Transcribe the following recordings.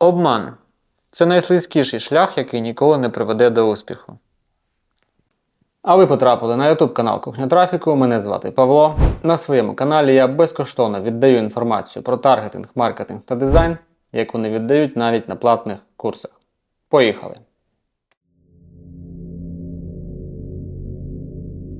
Обман це найслизькіший шлях, який ніколи не приведе до успіху. А ви потрапили на YouTube канал Кухня Трафіку. Мене звати Павло. На своєму каналі я безкоштовно віддаю інформацію про таргетинг, маркетинг та дизайн, яку не віддають навіть на платних курсах. Поїхали!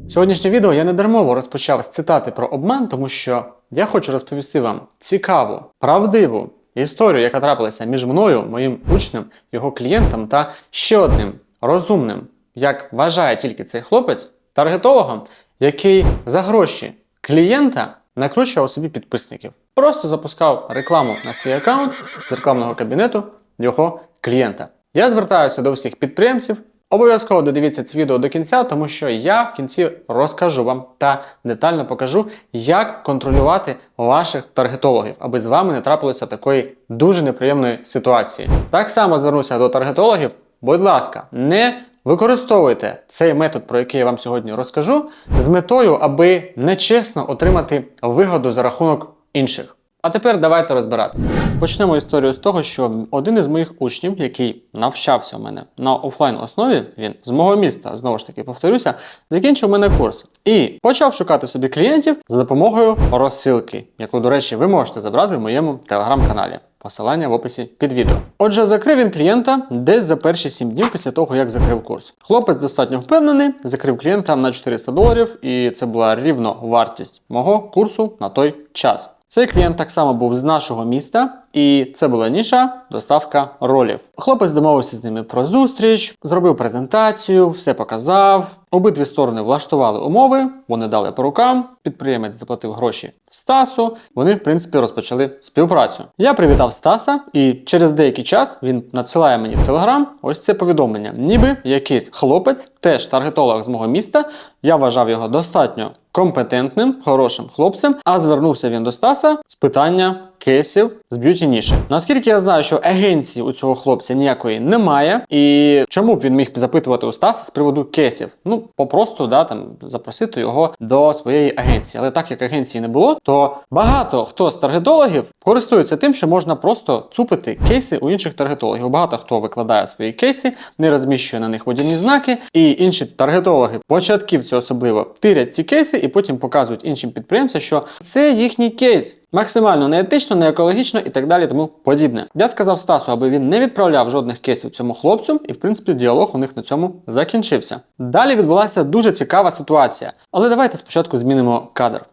Сьогоднішнє відео я не дармово розпочав з цитати про обман, тому що я хочу розповісти вам цікаву, правдиву історію, яка трапилася між мною, моїм учнем, його клієнтом та ще одним розумним, як вважає тільки цей хлопець, таргетологом, який за гроші клієнта накручував собі підписників. Просто запускав рекламу на свій аккаунт з рекламного кабінету його клієнта. Я звертаюся до всіх підприємців. Обов'язково додивіться це відео до кінця, тому що я в кінці розкажу вам та детально покажу, як контролювати ваших таргетологів, аби з вами не трапилося такої дуже неприємної ситуації. Так само звернуся до таргетологів. Будь ласка, не використовуйте цей метод, про який я вам сьогодні розкажу, з метою, аби нечесно отримати вигоду за рахунок інших. А тепер давайте розбиратися. Почнемо історію з того, що один із моїх учнів, який навчався у мене на офлайн основі, він з мого міста, знову ж таки повторюся, закінчив мене курс і почав шукати собі клієнтів за допомогою розсилки, яку, до речі, ви можете забрати в моєму телеграм-каналі. Посилання в описі під відео. Отже, закрив він клієнта десь за перші 7 днів після того, як закрив курс. Хлопець достатньо впевнений, закрив клієнта на 400 доларів, і це була рівно вартість мого курсу на той час. Цей клієнт так само був з нашого міста, і це була ніша доставка ролів. Хлопець домовився з ними про зустріч, зробив презентацію, все показав. Обидві сторони влаштували умови, вони дали по рукам. Підприємець заплатив гроші Стасу. Вони, в принципі, розпочали співпрацю. Я привітав Стаса, і через деякий час він надсилає мені в Телеграм ось це повідомлення. Ніби якийсь хлопець, теж таргетолог з мого міста. Я вважав його достатньо компетентним, хорошим хлопцем. А звернувся він до Стаса з питання кейсів б'юті ніші. Наскільки я знаю, що агенції у цього хлопця ніякої немає, і чому б він міг запитувати у Стаса з приводу кейсів? Ну попросту да там запросити його до своєї агенції. Але так як агенції не було, то багато хто з таргетологів користується тим, що можна просто цупити кейси у інших таргетологів. Багато хто викладає свої кейси, не розміщує на них водяні знаки, і інші таргетологи, початківці особливо, тирять ці кейси і потім показують іншим підприємцям, що це їхній кейс. Максимально неетично, не екологічно і так далі, тому подібне. Я сказав Стасу, аби він не відправляв жодних кейсів цьому хлопцю, і в принципі діалог у них на цьому закінчився. Далі відбулася дуже цікава ситуація. Але давайте спочатку змінимо кадр.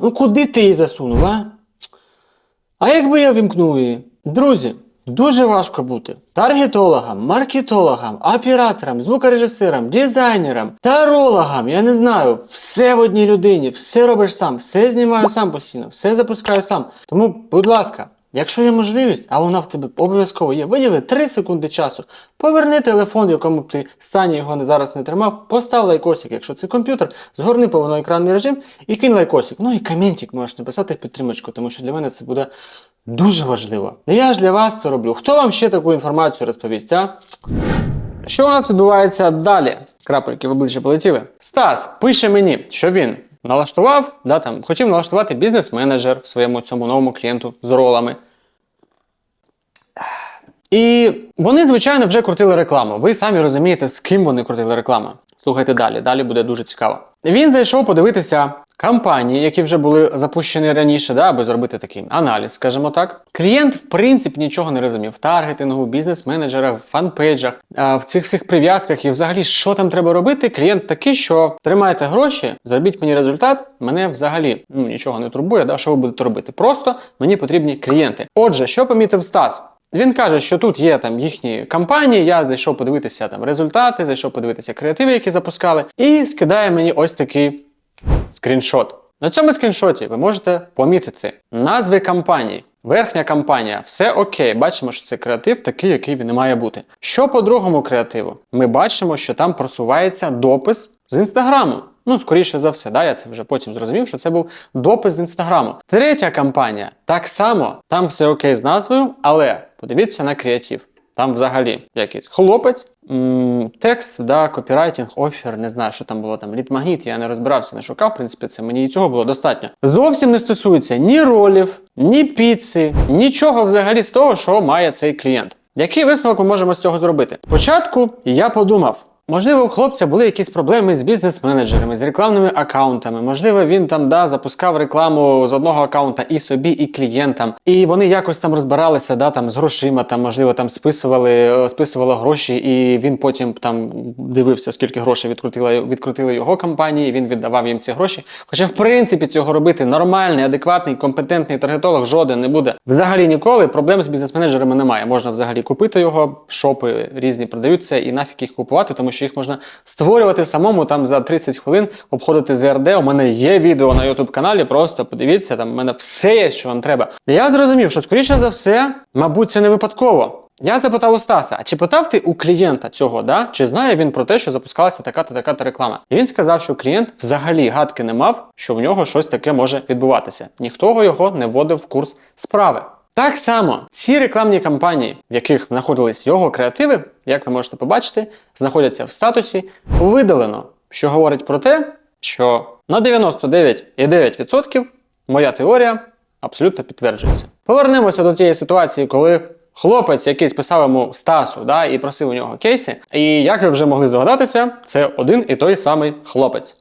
Ну куди ти її засунув, а? А якби я вімкнув її? Друзі, дуже важко бути таргетологам, маркетологам, операторам, звукорежисерам, дизайнерам, тарологам, я не знаю, все в одній людині, все робиш сам, все знімаю сам постійно, все запускаю сам. Тому, будь ласка, якщо є можливість, а вона в тебе обов'язково є, виділи 3 секунди часу, поверни телефон, в якому ти стані його зараз не тримав, постав лайкосик, якщо це комп'ютер, згорни повноекранний режим і кинь лайкосик. Ну і коментик можеш написати в підтримочку, тому що для мене це буде дуже важливо. Я ж для вас це роблю. Хто вам ще таку інформацію розповість, а? Що у нас відбувається далі? Крапельки в обличчя полетіли. Стас пише мені, що він налаштував, да, там, хотів налаштувати бізнес-менеджер своєму цьому новому клієнту з ролами. І вони, звичайно, вже крутили рекламу. Ви самі розумієте, з ким вони крутили рекламу. Слухайте далі, далі буде дуже цікаво. Він зайшов подивитися кампанії, які вже були запущені раніше, да, аби зробити такий аналіз, скажімо так. Клієнт, в принципі, нічого не розумів в таргетингу, бізнес-менеджерах, фанпейджах, в цих всіх прив'язках і взагалі, що там треба робити. Клієнт такий, що тримайте гроші, зробіть мені результат. Мене взагалі ну, нічого не турбує. Да, що ви будете робити? Просто мені потрібні клієнти. Отже, що помітив Стас? Він каже, що тут є там їхні кампанії. Я зайшов подивитися там результати, зайшов подивитися креативи, які запускали, і скидає мені ось такий скріншот. На цьому скріншоті ви можете помітити назви кампаній. Верхня кампанія, все окей. Бачимо, що це креатив такий, який він і має бути. Що по другому креативу? Ми бачимо, що там просувається допис з інстаграму. Ну, скоріше за все, да, я це вже потім зрозумів, що це був допис з інстаграму. Третя кампанія так само, там все окей з назвою, але подивіться на креатив. Там взагалі якийсь хлопець текст, да, копірайтинг, офер, не знаю, що там було там, лід-магніт, я не розбирався, не шукав. В принципі, це мені і цього було достатньо. Зовсім не стосується ні ролів, ні піци, нічого взагалі з того, що має цей клієнт. Який висновок ми можемо з цього зробити? Спочатку я подумав. Можливо, у хлопця були якісь проблеми з бізнес-менеджерами, з рекламними аккаунтами. Можливо, він там да, запускав рекламу з одного аккаунта і собі, і клієнтам. І вони якось там розбиралися да, там, з грошима, там, можливо, там списували, е, списували гроші, і він потім там дивився, скільки грошей відкрутили, відкрутили його компанії, він віддавав їм ці гроші. Хоча, в принципі, цього робити нормальний, адекватний, компетентний таргетолог жоден не буде. Взагалі ніколи проблем з бізнес-менеджерами немає. Можна взагалі купити його, шопи різні продаються, і нафіг їх купувати, тому що їх можна створювати самому там за 30 хвилин, обходити ЗРД. У мене є відео на YouTube каналі. Просто подивіться, там у мене все є, що вам треба. Я зрозумів, що скоріше за все, мабуть, це не випадково. Я запитав у Стаса, а чи питав ти у клієнта цього, да? чи знає він про те, що запускалася така-то така-то реклама? І він сказав, що клієнт взагалі гадки не мав, що в нього щось таке може відбуватися. Ніхто його не вводив в курс справи. Так само ці рекламні кампанії, в яких знаходились його креативи, як ви можете побачити, знаходяться в статусі видалено, що говорить про те, що на 99,9% моя теорія абсолютно підтверджується. Повернемося до тієї ситуації, коли хлопець якийсь писав йому Стасу да, і просив у нього кейси. І як ви вже могли здогадатися, це один і той самий хлопець.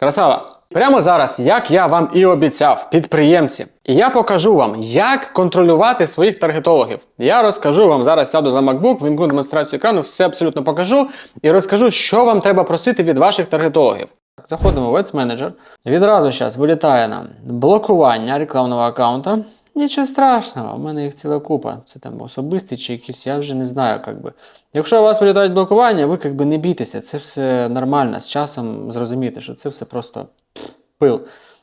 Красава! Прямо зараз, як я вам і обіцяв, підприємці, і я покажу вам, як контролювати своїх таргетологів. Я розкажу вам зараз сяду за MacBook, вімкну демонстрацію екрану, все абсолютно покажу і розкажу, що вам треба просити від ваших таргетологів. Заходимо в Ads Manager. Відразу зараз вилітає нам блокування рекламного аккаунта. Нічого страшного, у мене їх ціла купа. Це там особисті чи якісь, я вже не знаю. Как би. Якщо у вас вилітають блокування, ви как би, не бійтеся, це все нормально. З часом зрозумієте, що це все просто пил.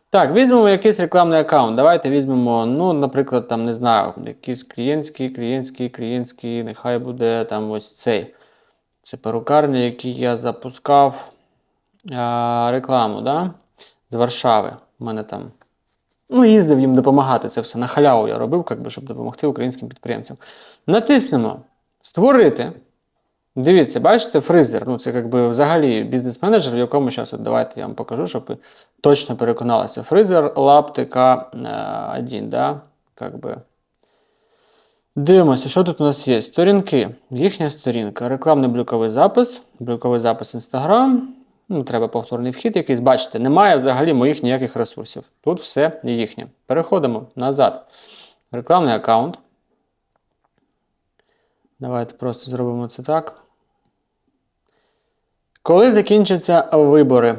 Так, візьмемо якийсь рекламний аккаунт. Давайте візьмемо, ну, наприклад, там, не знаю, якийсь клієнтський, клієнтський, клієнтський, нехай буде там ось цей. Це перукарня, який я запускав а, рекламу, да? з Варшави. У мене там. Ну, їздив їм допомагати. Це все на халяву я робив, как би, щоб допомогти українським підприємцям. Натиснемо Створити. Дивіться, бачите, фризер. Ну, це якби взагалі бізнес-менеджер, в якому зараз от давайте я вам покажу, щоб ви точно переконалися. Фризер Lab TK1, да? Как би. Дивимося, що тут у нас є. Сторінки. Їхня сторінка. Рекламний блюковий запис, блюковий запис Instagram. Ну, треба повторний вхід якийсь. Бачите, немає взагалі моїх ніяких ресурсів. Тут все їхнє. Переходимо назад. Рекламний аккаунт. Давайте просто зробимо це так. Коли закінчаться вибори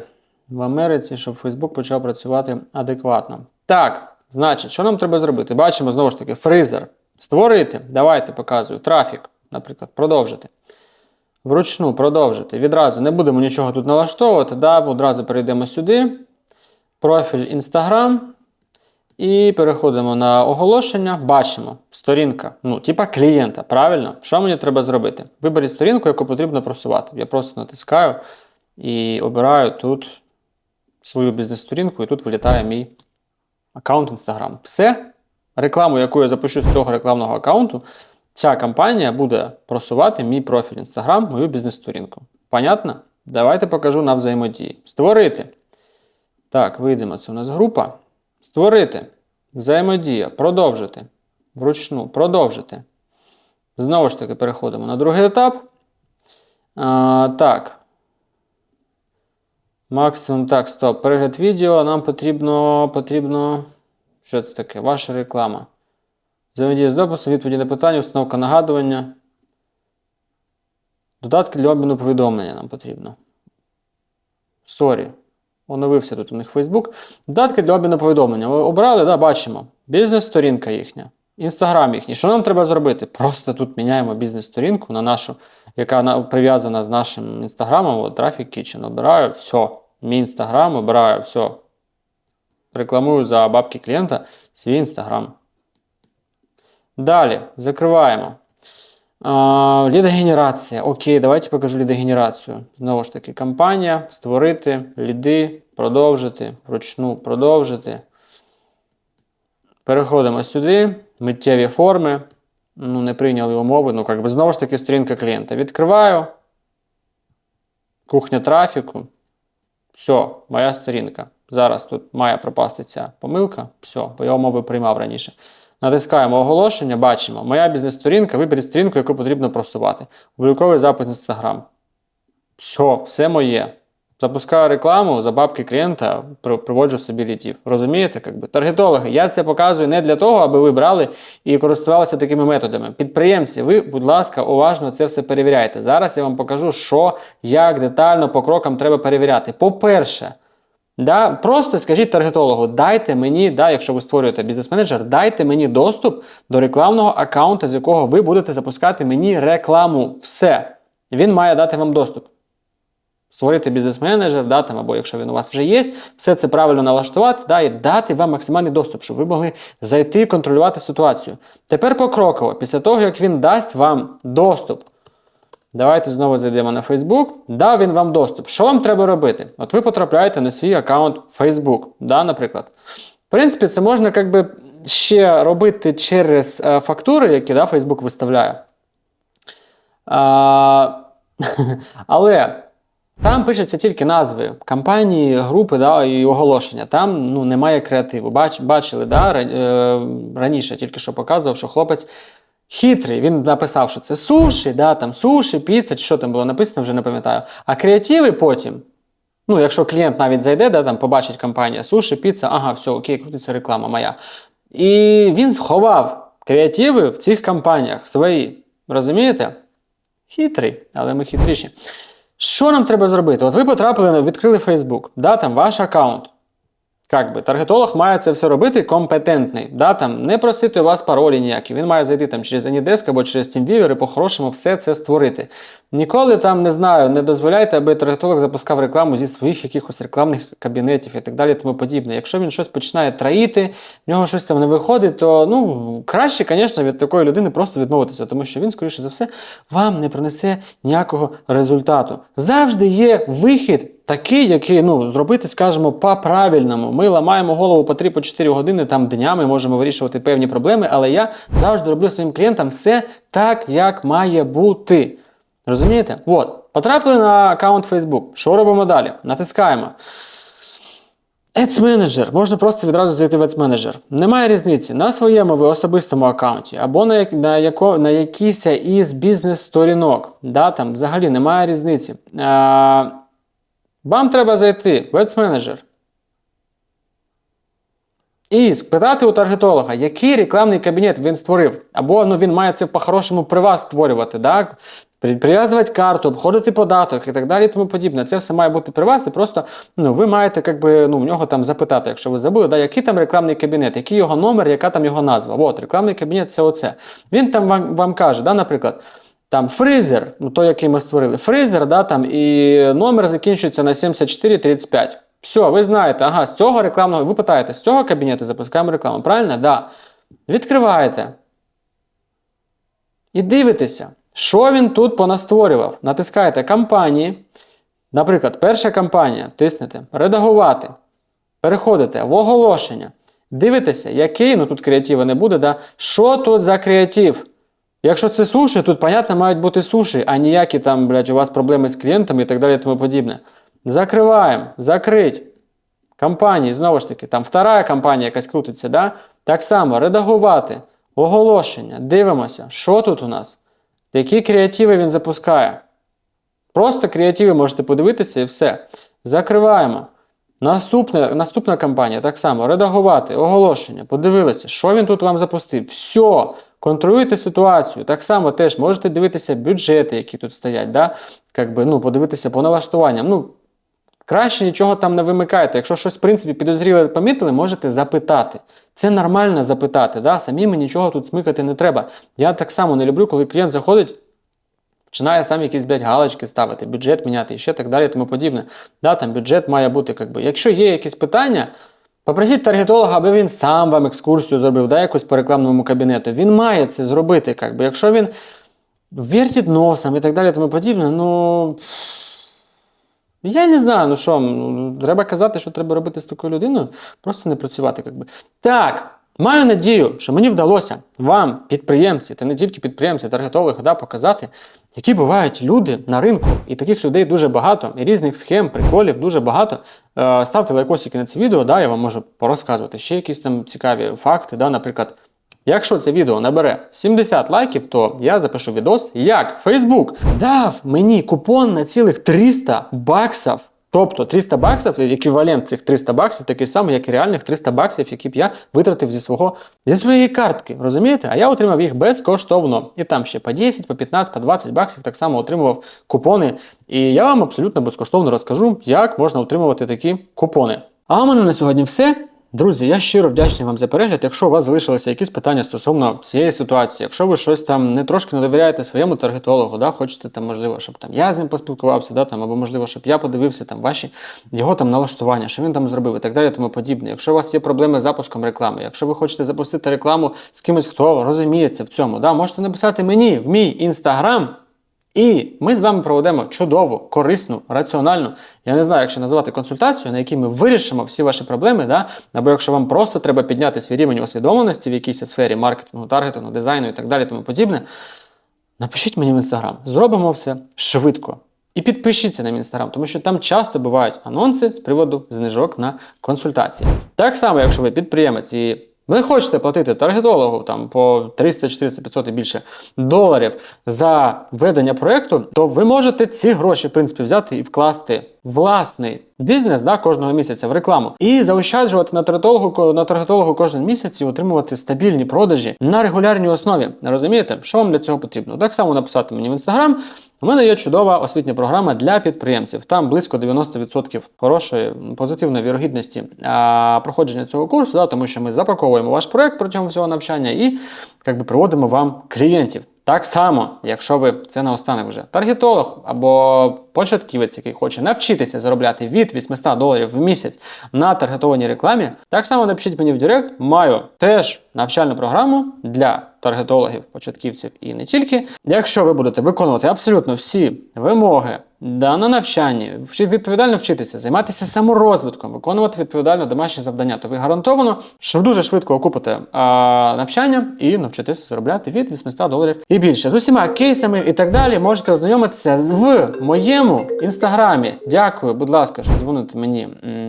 в Америці, щоб Facebook почав працювати адекватно? Так, значить, що нам треба зробити? Бачимо знову ж таки фризер. Створити. Давайте показую. Трафік, наприклад, продовжити. Вручну продовжити. Відразу не будемо нічого тут налаштовувати. Да? Одразу перейдемо сюди. Профіль Instagram. І переходимо на оголошення. Бачимо сторінка, ну, типа клієнта. Правильно? Що мені треба зробити? Виберіть сторінку, яку потрібно просувати. Я просто натискаю і обираю тут свою бізнес-сторінку, і тут вилітає мій аккаунт Instagram. Все. Рекламу, яку я запущу з цього рекламного аккаунту, ця кампанія буде просувати мій профіль Instagram, мою бізнес-сторінку. Понятно? Давайте покажу на взаємодії. Створити. Так, вийдемо. Це у нас група. Створити. Взаємодія. Продовжити. Вручну. Продовжити. Знову ж таки, переходимо на другий етап. А, Так. Максимум. Так, стоп. Перегляд відео. Нам потрібно. потрібно... Що це таке? Ваша реклама. Взаємодія з дописом, відповіді на питання, установка нагадування. Додатки для обміну повідомлення нам потрібно. Сорі. Оновився тут у них Facebook. Додатки для обміну повідомлення. Ви обрали, да, бачимо. Бізнес-сторінка їхня. Інстаграм їхній. Що нам треба зробити? Просто тут міняємо бізнес-сторінку на нашу, яка на- прив'язана з нашим інстаграмом. Traffic Kitchen. Обираю все. Мій інстаграм, обираю все. Рекламую за бабки клієнта свій інстаграм. Далі закриваємо. А, Лідогенерація. Окей, давайте покажу лідогенерацію. Знову ж таки, кампанія, створити, ліди, продовжити, вручну продовжити. Переходимо сюди. Миттєві форми. Ну, не прийняли умови. Ну, як би знову ж таки, сторінка клієнта. Відкриваю. кухня трафіку. Все, моя сторінка. Зараз тут має пропасти ця помилка. Все, бо я умови приймав раніше. Натискаємо оголошення, бачимо. Моя бізнес-сторінка, виберіть сторінку, яку потрібно просувати. Обліковий запит Instagram. Все, все моє. Запускаю рекламу за бабки клієнта, приводжу собі літів. Розумієте? Якби? Таргетологи, я це показую не для того, аби ви брали і користувалися такими методами. Підприємці, ви, будь ласка, уважно це все перевіряйте. Зараз я вам покажу, що, як детально по крокам треба перевіряти. По-перше, Да, просто скажіть таргетологу, дайте мені, да, якщо ви створюєте бізнес-менеджер, дайте мені доступ до рекламного аккаунту, з якого ви будете запускати мені рекламу. Все. Він має дати вам доступ. Створити бізнес-менеджер, да, там, або якщо він у вас вже є, все це правильно налаштувати да, і дати вам максимальний доступ, щоб ви могли зайти і контролювати ситуацію. Тепер покроково, після того, як він дасть вам доступ, Давайте знову зайдемо на Facebook. Дав він вам доступ. Що вам треба робити? От ви потрапляєте на свій аккаунт Facebook, да, наприклад. В принципі, це можна як би, ще робити через е, фактури, які да, Facebook виставляє. А, але там пишеться тільки назви компанії, групи да, і оголошення. Там ну, немає креативу. Бач, бачили, да, е, раніше тільки що показував, що хлопець хитрий. Він написав, що це суші, да, там суші, піца, чи що там було написано, вже не пам'ятаю. А креативи потім. Ну, якщо клієнт навіть зайде, да, там побачить компанія суші, піца, ага, все, окей, крутиться реклама моя. І він сховав креативи в цих компаніях свої. Розумієте? Хитрий, але ми хитріші. Що нам треба зробити? От ви потрапили, відкрили Facebook, да, там ваш аккаунт. Как би, таргетолог має це все робити компетентний. Да, там, не просити у вас паролі ніякі. Він має зайти там, через Anydesk або через TeamViewer і по-хорошому все це створити. Ніколи там не знаю, не дозволяйте, аби таргетолог запускав рекламу зі своїх якихось рекламних кабінетів і так далі. Тому подібне. Якщо він щось починає траїти, в нього щось там не виходить, то ну краще, звісно, від такої людини просто відмовитися, тому що він, скоріше за все, вам не принесе ніякого результату. Завжди є вихід. Такий, який ну, зробити, скажімо, по-правильному. Ми ламаємо голову по 3-4 години там днями, можемо вирішувати певні проблеми, але я завжди роблю своїм клієнтам все так, як має бути. Розумієте? От, потрапили на аккаунт Facebook. Що робимо далі? Натискаємо. Ads Manager. Можна просто відразу зайти в Ads Manager. Немає різниці на своєму ви особистому аккаунті або на, на, яко, на якійсь із бізнес-сторінок. Да, там взагалі немає різниці. А, вам треба зайти в Ads Manager. І спитати у таргетолога, який рекламний кабінет він створив. Або ну, він має це по-хорошому при вас створювати. Так? Прив'язувати карту, обходити податок і так далі і тому подібне. Це все має бути при вас, і просто ну, ви маєте би, ну, в нього там запитати, якщо ви забули, да, який там рекламний кабінет, який його номер, яка там його назва. От, рекламний кабінет це оце. Він там вам, вам каже, да, наприклад, там фризер, ну той, який ми створили, фризер, да, там, і номер закінчується на 7435. Все, ви знаєте, ага, з цього рекламного, ви питаєте, з цього кабінету запускаємо рекламу, правильно? Да. Відкриваєте. І дивитеся, що він тут понастворював. Натискаєте кампанії. Наприклад, перша кампанія, тиснете редагувати. Переходите в оголошення. Дивитеся, який, ну тут креатива не буде, да? що тут за креатив. Якщо це суші, тут, понятно, мають бути суші, а ніякі там, блядь, у вас проблеми з клієнтами і так далі і тому подібне. Закриваємо, закрить. Компанії, знову ж таки, там втора компанія якась крутиться, да? так само редагувати, оголошення, дивимося, що тут у нас, які креативи він запускає. Просто креативи можете подивитися і все. Закриваємо. Наступна, наступна кампанія так само редагувати, оголошення, подивилися, що він тут вам запустив. Все, контролюйте ситуацію. Так само теж можете дивитися бюджети, які тут стоять, да? Как ну, подивитися по налаштуванням. Ну, краще нічого там не вимикайте. Якщо щось, в принципі, підозріле помітили, можете запитати. Це нормально запитати. Да? Самим нічого тут смикати не треба. Я так само не люблю, коли клієнт заходить. Починає сам якісь блядь, галочки ставити, бюджет міняти і ще так далі, тому подібне. Да, там бюджет має бути, как би. Якщо є якісь питання, попросіть таргетолога, аби він сам вам екскурсію зробив, да, якусь по рекламному кабінету. Він має це зробити. Как би. Якщо він вертить носом і так далі, тому подібне, ну. Я не знаю, ну що, ну, треба казати, що треба робити з такою людиною, просто не працювати. Как би. Так, маю надію, що мені вдалося вам, підприємці, та не тільки підприємці, таргетологи, да, показати, які бувають люди на ринку, і таких людей дуже багато, і різних схем, приколів дуже багато. Е, ставте лайкосики на це відео, да, я вам можу порозказувати ще якісь там цікаві факти. Да, наприклад, якщо це відео набере 70 лайків, то я запишу відос, як Facebook дав мені купон на цілих 300 баксів. Тобто 300 баксів, еквівалент цих 300 баксів, такий самий, як і реальних 300 баксів, які б я витратив зі свого зі своєї картки. Розумієте? А я отримав їх безкоштовно. І там ще по 10, по 15, по 20 баксів так само отримував купони. І я вам абсолютно безкоштовно розкажу, як можна отримувати такі купони. А у мене на сьогодні все. Друзі, я щиро вдячний вам за перегляд. Якщо у вас залишилися якісь питання стосовно цієї ситуації, якщо ви щось там не трошки не довіряєте своєму таргетологу, да, хочете там, можливо, щоб там я з ним поспілкувався, да, там, або можливо, щоб я подивився там ваші його там налаштування, що він там зробив і так далі, тому подібне. Якщо у вас є проблеми з запуском реклами, якщо ви хочете запустити рекламу з кимось, хто розуміється в цьому, да, можете написати мені в мій інстаграм. І ми з вами проведемо чудову, корисну, раціональну, я не знаю, як ще назвати консультацію, на якій ми вирішимо всі ваші проблеми. Да? Або якщо вам просто треба підняти свій рівень освідомленості в якійсь сфері маркетингу, таргетингу, дизайну і так далі, тому подібне, напишіть мені в інстаграм. Зробимо все швидко. І підпишіться на мій інстаграм, тому що там часто бувають анонси з приводу знижок на консультації. Так само, якщо ви підприємець і ви хочете платити таргетологу там по 300, 400, 500 і більше доларів за ведення проєкту, то ви можете ці гроші, в принципі, взяти і вкласти власний бізнес да, кожного місяця в рекламу і заощаджувати на таргетологу, на таргетологу кожен місяць і отримувати стабільні продажі на регулярній основі. Розумієте, що вам для цього потрібно? Так само написати мені в інстаграм. У мене є чудова освітня програма для підприємців. Там близько 90% хорошої позитивної вірогідності а, проходження цього курсу, да, тому що ми запаковуємо ваш проект протягом всього навчання і якби приводимо вам клієнтів. Так само, якщо ви це наостанок вже таргетолог або початківець, який хоче навчитися заробляти від 800 доларів в місяць на таргетованій рекламі, так само напишіть мені в Директ, маю теж навчальну програму для таргетологів, початківців і не тільки. Якщо ви будете виконувати абсолютно всі вимоги да, на навчанні, відповідально вчитися, займатися саморозвитком, виконувати відповідально домашні завдання, то ви гарантовано, що дуже швидко окупите а, навчання і навчитися заробляти від 800 доларів і більше. З усіма кейсами і так далі можете ознайомитися в моєму інстаграмі. Дякую, будь ласка, що дзвоните мені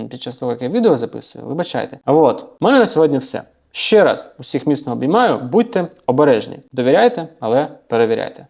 під час того, як я відео записую. Вибачайте. А от, у мене на сьогодні все. Ще раз усіх міцно обіймаю, будьте обережні. Довіряйте, але перевіряйте.